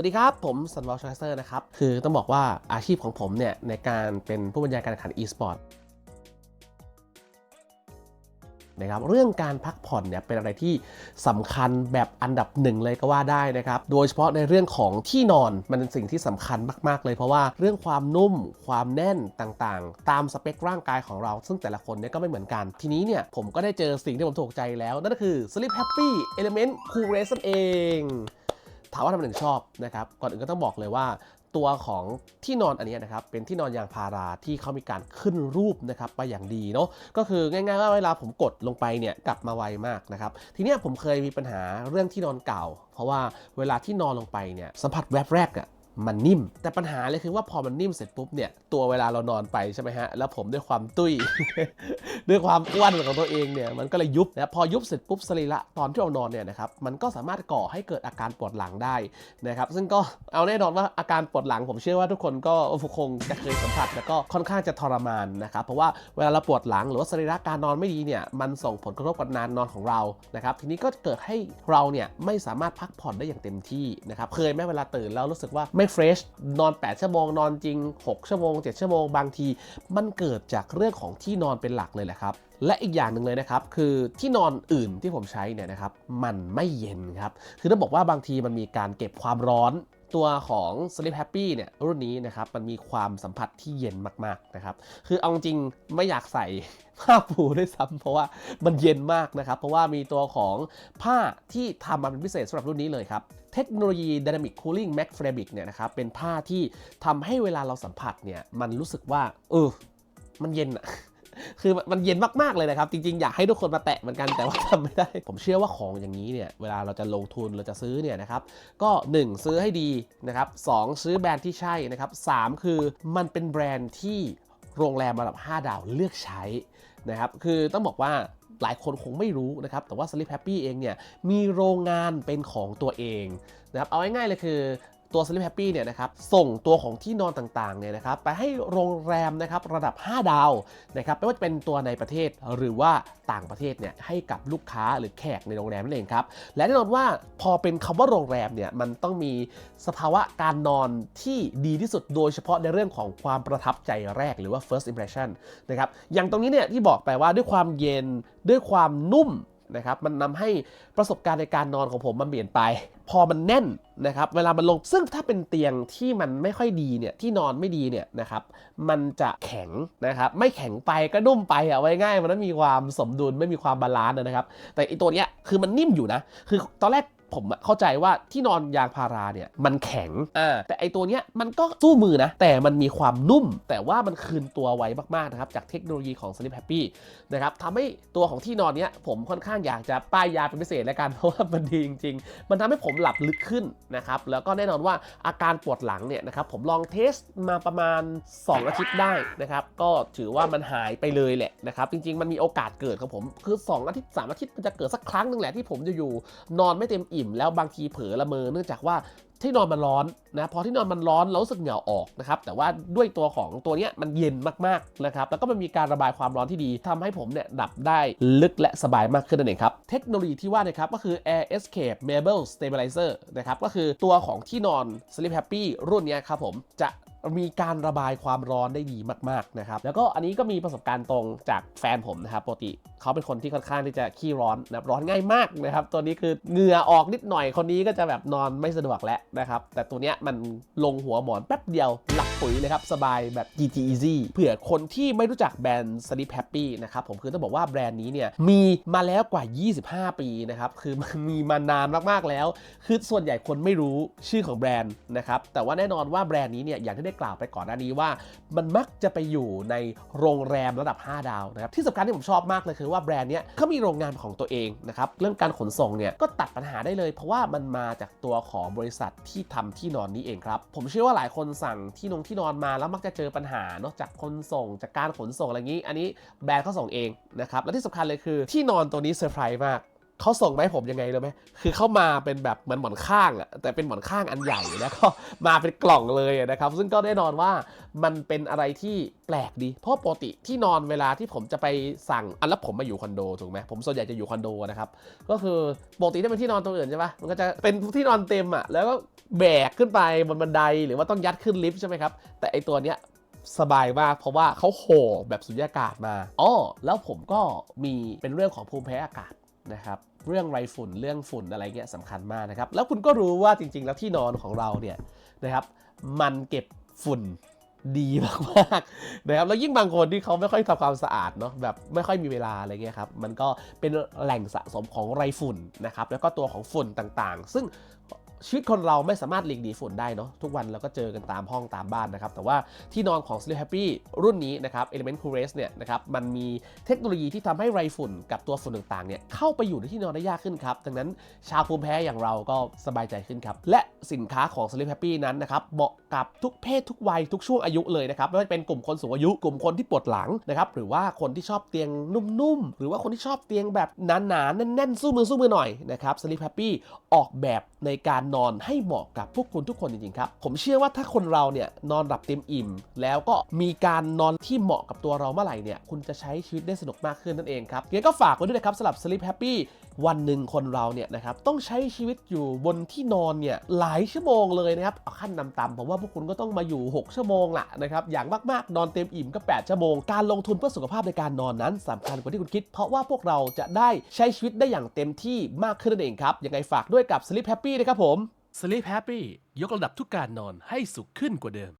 วัสดีครับ ผมสันวอลชาสเตอร์นะครับ คือต้องบอกว่าอาชีพของผมเนี่ย ในการเป็นผู้บรรยายการแข่งขัน e-sport นะครับเรื่องการพักผ่อนเนี่ยเป็นอะไรที่สำคัญแบบอันดับหนึ่งเลยก็ว่าได้นะครับ โดยเฉพาะในเรื่องของที่นอนมันเป็นสิ่งที่สำคัญมากๆเลย เพราะว่าเรื่องความนุ่มความแน่นต่างๆ ตามสเปคร่างกายของเรา ซึ่งแต่ละคนเนี่ยก็ไม่เหมือนกัน ทีนี้เนี่ยผมก็ได้เจอสิ่งที่ผมถูกใจแล้ว นั่นก็คือ Sleep Happy Element Cool Race นั่นเอง ถามว่าทำไมถึงชอบนะครับ ก่อนอื่นก็ต้องบอกเลยว่า ตัวของที่นอนอันนี้นะครับ เป็นที่นอนยางพาราที่เขามีการขึ้นรูปนะครับไปอย่างดีเนาะ ก็คือง่ายๆว่าเวลาผมกดลงไปเนี่ยกลับมาไวมากนะครับ ทีนี้ผมเคยมีปัญหาเรื่องที่นอนเก่า เพราะว่าเวลาที่นอนลงไปเนี่ยสัมผัสแวบแรกอะ มันนิ่ม แต่ปัญหาเลยคือว่าพอมันนิ่มเสร็จปุ๊บเนี่ยตัวเวลาเรานอนไปใช่ไหมฮะแล้วผมด้วยความตุ้ย ด้วยความอ้วนของตัวเองเนี่ยมันก็เลยยุบนะพอยุบเสร็จปุ๊บสรีระตอนที่เรานอนเนี่ยนะครับมันก็สามารถก่อให้เกิดอาการปวดหลังได้นะครับซึ่งก็เอาแน่นอนว่าอาการปวดหลังผมเชื่อว่าทุกคนก็คงจะเคยสัมผัสแล้วก็ค่อนข้างจะทรมานนะครับเพราะว่าเวลาเราปวดหลังหรือว่าสรีระการนอนไม่ดีเนี่ยมันส่งผลกระทบกับการนอนของเรานะครับทีนี้ก็เกิดให้เราเนี่ยไม่สามารถพักผ่อนได้อย่างเต็มที่นะครับเคยไหมเวลาตื่นแล้วรู้สึกว่าไม่เฟรชนอน 8 ชั่วโมง นอนจริง 6 ชั่วโมง 7 ชั่วโมง บางที มันเกิดจากเรื่องของที่นอนเป็นหลักเลยแหละครับ และอีกอย่างหนึ่งเลยนะครับ คือที่นอนอื่นที่ผมใช้เนี่ยนะครับ มันไม่เย็นครับ คือต้องบอกว่าบางทีมันมีการเก็บความร้อน ตัวของ Sleep Happy เนี่ยรุ่นนี้นะครับมันมีความสัมผัสที่เย็นมากๆนะครับคือเอาจริงไม่อยากใส่ผ้าปูด้วยซ้ำเพราะว่ามันเย็นมากนะครับ เพราะว่ามีตัวของผ้าที่ทำมาเป็นพิเศษสำหรับรุ่นนี้เลยครับ เทคโนโลยี Dynamic Cooling Max Fabric เนี่ยนะครับเป็นผ้าที่ทำให้เวลาเราสัมผัสเนี่ยมันรู้สึกว่าเออมันเย็นอะ คือมันเย็นมากๆเลยนะครับ จริงๆ อยากให้ทุกคนมาแตะเหมือนกันแต่ว่าทำไม่ได้ ผมเชื่อว่าของอย่างนี้เนี่ยเวลาเราจะลงทุนเราจะซื้อเนี่ยนะครับก็ 1 ซื้อให้ดีนะครับ2ซื้อแบรนด์ที่ใช่นะครับ3คือมันเป็นแบรนด์ที่โรงแรมระดับ 5 ดาวเลือกใช้นะครับคือต้องบอกว่าหลายคนคงไม่รู้นะครับ แต่ว่า Sleep Happy เองเนี่ย มีโรงงานเป็นของตัวเองนะครับ เอาง่ายๆเลยคือ ตัว Sleep Happy เนี่ยนะครับส่งตัวของที่นอนต่างๆเนี่ยนะครับไปให้โรงแรมนะครับระดับ 5 ดาวนะครับไม่ว่าจะเป็นตัวในประเทศหรือว่าต่างประเทศเนี่ยให้กับลูกค้าหรือแขกในโรงแรมนั่นเองครับและแน่นอนว่าพอเป็นคำว่าโรงแรมเนี่ยมันต้องมีสภาวะการนอนที่ดีที่สุดโดยเฉพาะในเรื่องของความประทับใจแรกหรือว่า first impression นะครับอย่างตรงนี้เนี่ยที่บอกไปว่าด้วยความเย็นด้วยความนุ่ม นะครับมันนำให้ประสบการณ์ในการนอนของผมมันเปลี่ยนไป พอมันแน่นนะครับเวลามันลงซึ่งถ้าเป็นเตียงที่มันไม่ค่อยดีเนี่ยที่นอนไม่ดีเนี่ยนะครับมันจะแข็งนะครับไม่แข็งไปก็นุ่มไปอะไว้ง่ายมันไม่มีความสมดุลไม่มีความบาลานซ์นะครับแต่อีตัวเนี้ยคือมันนิ่มอยู่นะคือตอนแรก ผมอะเข้าใจว่าที่นอนยางพาราเนี่ยมันแข็งอ่าแต่ไอตัวเนี้ยมันก็สู้มือนะ แต่มันมีความนุ่ม แต่ว่ามันคืนตัวไวมากๆนะครับ จากเทคโนโลยีของ Sleep Happy นะครับทำให้ตัวของที่นอนเนี้ยผมค่อนข้างอยากจะป้ายยาเป็นพิเศษแล้วกันเพราะว่ามันดีจริง ๆ มันทำให้ผมหลับลึกขึ้นนะครับ แล้วก็แน่นอนว่าอาการปวดหลังเนี่ยนะครับผมลองเทสมาประมาณ 2 อาทิตย์ได้นะครับ ก็ถือว่ามันหายไปเลยแหละนะครับ จริง ๆ มันมีโอกาสเกิดของผม คือ 2 อาทิตย์ 3 อาทิตย์มันจะเกิดสักครั้งหนึ่งแหละที่ผมจะอยู่นอนไม่เต็มอิ่มอิ่มแล้วบางทีเผลอละเมอเนื่องจากว่าที่นอนมันร้อนนะพอที่นอนมันร้อนเราสึกเหงาอออกนะครับแต่ว่าด้วยตัวของตัวเนี้ยมันเย็นมากๆนะครับแล้วก็มันมีการระบายความร้อนที่ดีทำให้ผมเนี่ยดับได้ลึกและสบายมากขึ้นนั่นเองครับเทคโนโลยีที่ว่านะครับก็คือ Air Escape Mabel Stabilizer นะครับก็คือตัวของที่นอน Sleep Happy รุ่นนี้ครับผมจะ มีการระบายความร้อนได้ดีมากๆนะครับแล้วก็อันนี้ก็มีประสบการณ์ตรงจากแฟนผมนะครับปกติเขาเป็นคนที่ค่อนข้างที่จะขี้ร้อนนะร้อนง่ายมากนะครับตัวนี้คือเหงื่อออกนิดหน่อยคนนี้ก็จะแบบนอนไม่สะดวกแล้วนะครับแต่ตัวเนี้ยมันลงหัวหมอนแป๊บเดียวหลับปุ๋ยเลยครับสบายแบบ GT Easy เผื่อคนที่ไม่รู้จักแบรนด์ Sleep Happy นะครับผมคือต้องบอกว่าแบรนด์นี้เนี่ยมีมาแล้วกว่า 25 ปีนะครับคือมันมีมานานมากๆแล้ว คือส่วนใหญ่คนไม่รู้ชื่อของแบรนด์นะครับแต่ว่าแน่นอนว่าแบรนด์นี้เนี่ยอย่างที่ได้กล่าวไปก่อนหน้านี้ว่า มันมักจะไปอยู่ในโรงแรมระดับ 5 ดาวนะครับที่สำคัญที่ผมชอบมากเลยคือว่าแบรนด์เนี้ยเขามีโรงงานของตัวเองนะครับเรื่องการขนส่งเนี่ยก็ตัดปัญหาได้เลย เพราะว่ามันมาจากตัวของบริษัทที่ทำที่นอนนี้เองครับผมเชื่อว่าหลายคนสั่งที่นงที่นอนมาแล้วมักจะเจอปัญหานอกจากคนส่งจากการขนส่งอะไรอย่างนี้ อันนี้แบรนด์เขาส่งเองนะครับและที่สำคัญเลยคือที่นอนตัวนี้เซอร์ไพรส์มาก เขาส่งมาให้ผมยังไงรู้ไหมคือเข้ามาเป็นแบบเหมือนหมอนข้างอะแต่เป็นหมอนข้างอันใหญ่แล้วก็มาเป็นกล่องเลยนะครับ ซึ่งก็แน่นอนว่ามันเป็นอะไรที่แปลกดี เพราะปกติที่นอนเวลาที่ผมจะไปสั่งอันแล้วผมมาอยู่คอนโดถูกไหมผมส่วนใหญ่จะอยู่คอนโดนะครับก็คือปกติถ้าเป็นที่นอนตรงอื่นใช่ปะมันก็จะเป็นที่นอนเต็มอะแล้วก็แบกขึ้นไปบนบันไดหรือว่าต้องยัดขึ้นลิฟต์ใช่ไหมครับแต่ไอตัวเนี้ยสบายมากเพราะว่าเขาโห่แบบสุญญากาศมาอ๋อแล้วผมก็มีเป็นเรื่องของภูมิแพ้อากาศนะครับ เรื่องไรฝุ่นเรื่องฝุ่นอะไรเงี้ยสำคัญมากนะครับ แล้วคุณก็รู้ว่าจริง ๆ แล้วที่นอนของเราเนี่ยนะครับ มันเก็บฝุ่นดีมากๆนะครับแล้วยิ่งบางคนที่เขาไม่ค่อยทำความสะอาดเนาะแบบไม่ค่อยมีเวลาอะไรเงี้ยครับมันก็เป็นแหล่งสะสมของไรฝุ่นนะครับแล้วก็ตัวของฝุ่นต่างๆ ซึ่ง ชีวิตคนเราไม่สามารถหลีกหนีฝุ่นได้เนาะทุกวันเราก็เจอกันตามห้องตามบ้านนะครับ แต่ว่าที่นอนของ Sleep Happy รุ่นนี้นะครับ Element Cool Race เนี่ยนะครับมันมีเทคโนโลยีที่ทำให้ไรฝุ่นกับตัวฝุ่นต่างๆเนี่ยเข้าไปอยู่ในที่นอนได้ยากขึ้นครับ ดังนั้นชาวภูมิแพ้อย่างเราก็สบายใจขึ้นครับ และสินค้าของ Sleep Happy นั้นนะครับเหมาะกับทุกเพศทุกวัยทุกช่วงอายุเลยนะครับไม่ว่าจะเป็นกลุ่มคนสูงอายุกลุ่มคนที่ปวดหลังนะครับหรือว่าคนที่ชอบเตียงนุ่มๆหรือว่าคนที่ชอบเตียงแบบหนาๆแน่นๆสู้มือสู้มือหน่อยนะครับ Sleep Happy ออกแบบในการนอนให้เหมาะกับพวกคุณทุกคนจริงๆครับ ผมเชื่อว่าถ้าคนเราเนี่ยนอนหลับเต็มอิ่ม แล้วก็มีการนอนที่เหมาะกับตัวเราเมื่อไหร่เนี่ยคุณจะใช้ชีวิตได้สนุกมากขึ้นนั่นเองครับงั้นก็ฝากไว้ด้วยนะครับสำหรับ Sleep Happy วันหนึ่งคนเราเนี่ยนะครับต้องใช้ชีวิตอยู่บนที่นอนเนี่ยหลายชั่วโมงเลยนะครับเอาขั้นนำต่ำผมว่าพวกคุณก็ต้องมาอยู่ 6 ชั่วโมงละนะครับอย่างมากๆ นอนเต็มอิ่มก็ 8 ชั่วโมง การลงทุนเพื่อสุขภาพในการนอนนั้นสำคัญกว่าที่คุณคิด เพราะว่าพวกเราจะได้ใช้ชีวิตได้อย่างเต็มที่มากขึ้นนั่นเองครับยังไงฝากด้วยกับ Sleep Happy นะครับผม Sleep Happy ยกระดับทุกการนอนให้สุขขึ้นกว่าเดิม